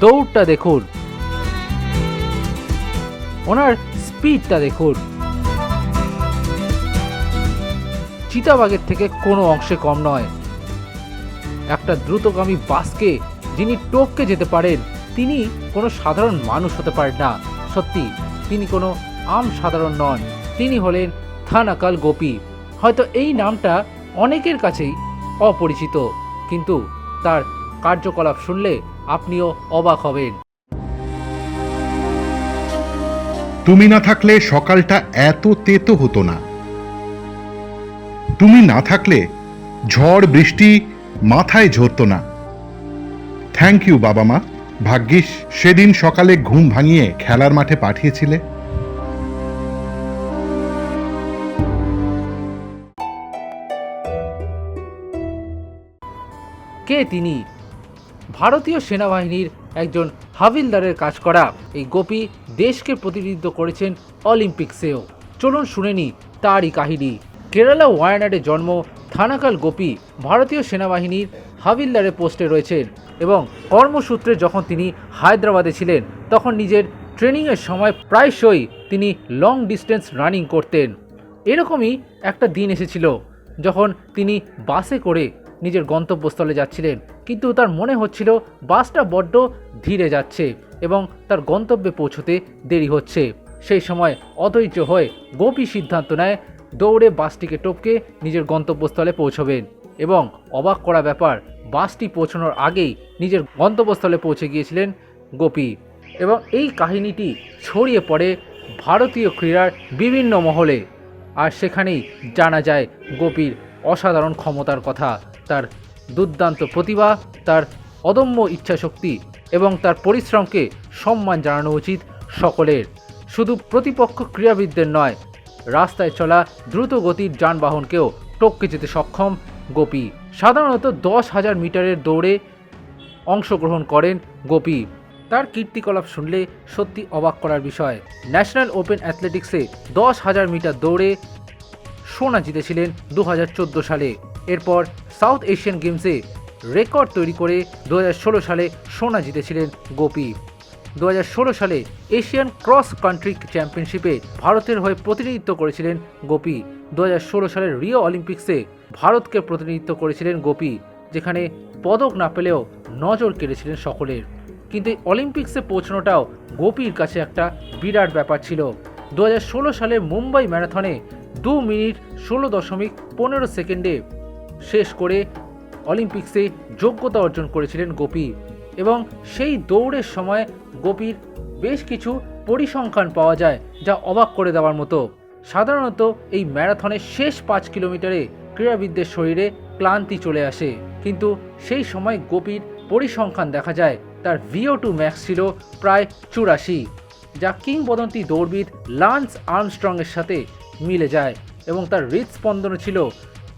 দৌড়টা দেখুন। ওনার স্পিডটা দেখুন। চিতাবাগের থেকে কোনো অংশে কম নয়। একটা দ্রুতগামী বাসকে যিনি টপকে যেতে পারেন, তিনি কোনো সাধারণ মানুষ হতে পারেন না। সত্যি, তিনি কোনো আম সাধারণ নন। তিনি হলেন থানাকাল গোপী। হয়তো এই নামটা অনেকের কাছেই অপরিচিত, কিন্তু তার কার্যকলাপ শুনলে আপনিও অবাক হবেন। তুমি না থাকলে সকালটা এত তেতো হতো না। তুমি না থাকলে ঝড় বৃষ্টি মাথায় ঝরতো না। থ্যাংক ইউ বাবা মা। ভাগ্যিস সেদিন সকালে ঘুম ভাঙিয়ে খেলার মাঠে পাঠিয়েছিলে। কে তিনি? ভারতীয় সেনাবাহিনীর একজন হাবিলদারের কাজ করা। এই গোপী দেশকে প্রতিনিধিত্ব করেছেন অলিম্পিক্সেও। চলুন শুনে নি তারই কাহিনী। কেরালা ওয়ায়ানাডে জন্ম থানাকাল গোপী ভারতীয় সেনাবাহিনীর হাবিলদারের পোস্টে রয়েছেন এবং কর্মসূত্রে যখন তিনি হায়দ্রাবাদে ছিলেন, তখন নিজের ট্রেনিংয়ের সময় প্রায়শই তিনি লং ডিস্টেন্স রানিং করতেন। এরকমই একটা দিন এসেছিল যখন তিনি বাসে করে নিজের গন্তব্যস্থলে যাচ্ছিলেন। কিন্তু তার মনে হচ্ছিল বাসটা বড্ড ধীরে যাচ্ছে এবং তার গন্তব্যে পৌঁছতে দেরি হচ্ছে। সেই সময় অধৈর্য হয়ে গোপী সিদ্ধান্ত নেয় দৌড়ে বাসটিকে টপকে নিজের গন্তব্যস্থলে পৌঁছবেন এবং অবাক করা ব্যাপার, বাসটি পৌঁছানোর আগেই নিজের গন্তব্যস্থলে পৌঁছে গিয়েছিলেন গোপী এবং এই কাহিনীটি ছড়িয়ে পড়ে ভারতীয় ক্রীড়ার বিভিন্ন মহলে। আর সেখানেই জানা যায় গোপীর অসাধারণ ক্ষমতার কথা, তার দুর্দান্ত প্রতিভা, তার অদম্য ইচ্ছাশক্তি এবং তার পরিশ্রমকে সম্মান জানানো উচিত সকলের। শুধু প্রতিপক্ষ ক্রীড়াবিদদের নয়, রাস্তায় চলা দ্রুত গতির যানবাহনকেও টপকে যেতে সক্ষম গোপী। সাধারণত দশ হাজার মিটারের দৌড়ে অংশগ্রহণ করেন গোপী। তার কীর্তিকলাপ শুনলে সত্যি অবাক করার বিষয়। ন্যাশনাল ওপেন অ্যাথলেটিক্সে দশ হাজার মিটার দৌড়ে সোনা জিতেছিলেন দু হাজার চোদ্দ সালে। এরপর সাউথ এশিয়ান গেমসে রেকর্ড তৈরি করে দু হাজার ষোলো সালে সোনা জিতেছিলেন গোপী। দু হাজার ষোলো সালে এশিয়ান ক্রস কান্ট্রি চ্যাম্পিয়নশিপে ভারতের হয়ে প্রতিনিধিত্ব করেছিলেন গোপী। দু হাজার ষোলো সালের রিও অলিম্পিক্সে ভারতকে প্রতিনিধিত্ব করেছিলেন গোপী, যেখানে পদক না পেলেও নজর কেড়েছিলেন সকলের। কিন্তু অলিম্পিক্সে পৌঁছানোটাও গোপীর কাছে একটা বিরাট ব্যাপার ছিল। দু হাজার ষোলো সালে মুম্বাই ম্যারাথনে দু মিনিট ষোলো দশমিক পনেরো সেকেন্ডে শেষ করে অলিম্পিক্সে যোগ্যতা অর্জন করেছিলেন গোপী। এবং সেই দৌড়ের সময় গোপীর বেশ কিছু পরিসংখ্যান পাওয়া যায় যা অবাক করে দেওয়ার মতো। সাধারণত এই ম্যারাথনের শেষ পাঁচ কিলোমিটারে ক্রীড়াবিদদের শরীরে ক্লান্তি চলে আসে। কিন্তু সেই সময় গোপীর পরিসংখ্যান দেখা যায়, তার ভিও টু ম্যাক্স ছিল প্রায় চুরাশি, যা কিংবদন্তি দৌড়বিদ লান্স আর্মস্ট্রংয়ের সাথে মিলে যায় এবং তার হৃদস্পন্দনও ছিল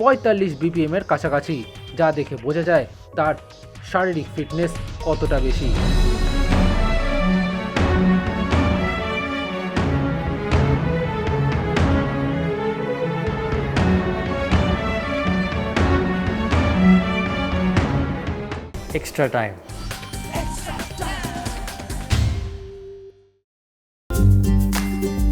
পঁয়তাল্লিশ বিপিএম এর কাছাকাছি, যা দেখে বোঝা যায় তার শারীরিক ফিটনেস কতটা বেশি এক্সট্রা time.